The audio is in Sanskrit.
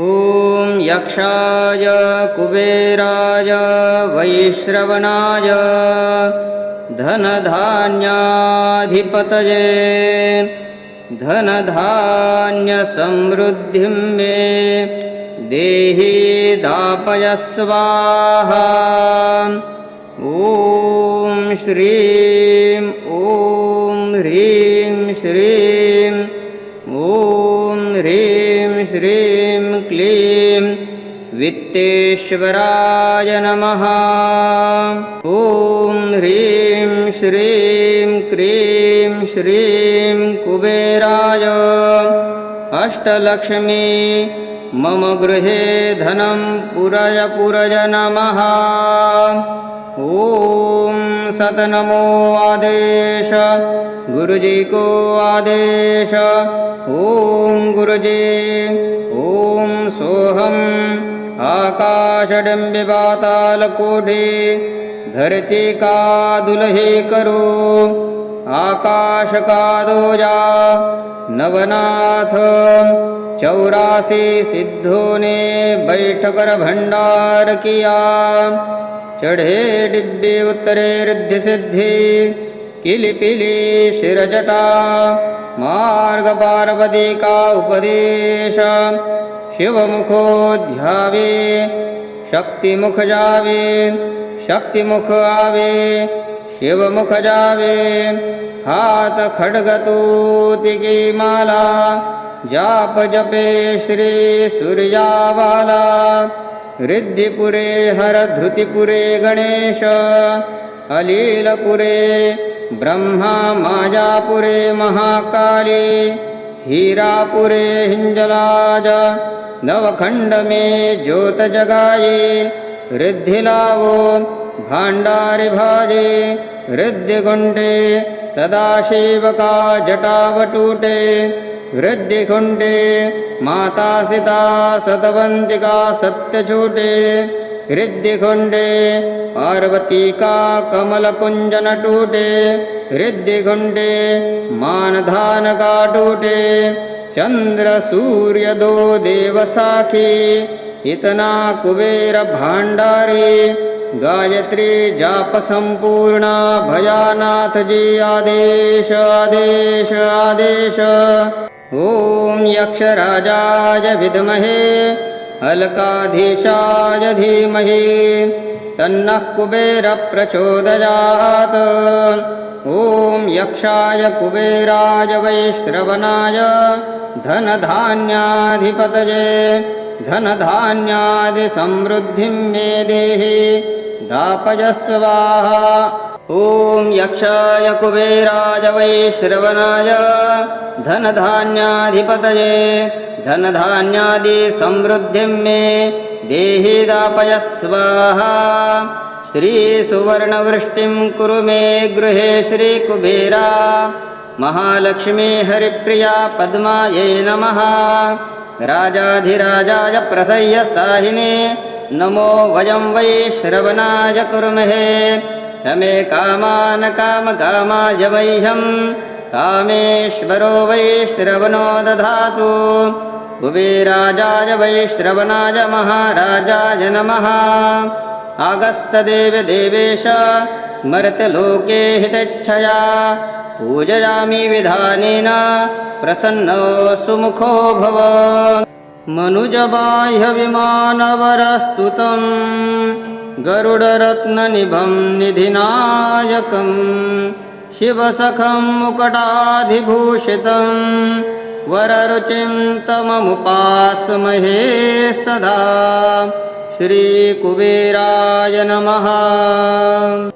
ॐ यक्षाय, कुबेराय, वैश्रवणाय, धनधान्याधिपतये, धनधान्यसमृद्धिं मे, देहि दापय स्वाहा ॐ श्रीं, ॐ ह्रीं, श्रीं, ॐ ह्रीं, श्रीं। वित्तेश्वराय नमः। ॐ ह्रीं श्रीं क्रीं श्रीं कुबेराय। अष्टलक्ष्मी मम गृहे धनं पुरय पुरय नमः। ॐ सतनमो आदेश गुरुजी को आदेश। ॐ गुरुजी ॐ सोऽहम् आकाशडम्बिपातालकोटि धरती का दुलही करो आकाश का दोजा नवनाथ चौरासी सिद्धों ने बैठ कर भंडार किया चढ़े डिब्बे उतरे रिद्धि सिद्धि किली पिली शिरजटा मार्ग पार्वती का उपदेश शिवमुखो ध्यावे शक्तिमुख जावे शक्तिमुख आवे शिवमुख जावे हाथ खड्गतूति की माला, जाप जपे श्री सूर्यावाला। रिद्धिपुरे हर धृतिपुरे गणेश, अलीलपुरे, ब्रह्मा मायापुरे महाकाली। हीरापुरे हिञ्जलाज नवखण्ड मे ज्योतजगाये वृद्धिलावो भाण्डारिभाजे हृद्यगुण्डे सदाशिवका जटावटूटे वृद्धिकुण्डे मातासिता सत्य सत्यचूटे हृद्यकुण्डे पार्वती का कमलकुञ्जन टूटे हृद्यकुण्डे मानधान का टूटे चंद्र सूर्य दो देव साखी इतना कुबेर गायत्री जाप संपूर्णा भयानाथ जी आदेश आदेश आदेश। ॐ यक्षराजाय विद्महे अलकाधीशाय धीमहि तन्नः कुबेरप्रचोदयात्। ॐ यक्षाय कुबेराय वैश्रवणाय धनधान्याधिपतये धनधान्यादिसमृद्धिं मे देहि दापय स्वाहा ॐ यक्षाय कुबेराय वैश्रवणाय धनधान्याधिपतये धनधान्यादिसमृद्धिं मे देहि दापय स्वाहा श्रीसुवर्णवृष्टिं कुरु मे गृहे श्रीकुबेरा महालक्ष्मी हरिप्रिया पद्मायै नमः। राजाधिराजाय प्रसह्य साहिने नमो वयं वै श्रवणाय कुर्महे। रमे कामान् कामकामाय वैह्यं कामेश्वरो वै श्रवणो दधातु। कुबेराजाय वै श्रवणाय महाराजाय नमः। आगस्तदेव देवेश मर्त्यलोके हितच्छया। पूजयामि विधानेन प्रसन्नो सुमुखो भव मनुजबाह्यविमानवरस्तुतं गरुडरत्ननिभं निधिनायकं शिवसखं मुकटाधिभूषितं वररुचिं तममुपास्महे सदा श्रीकुबेराय नमः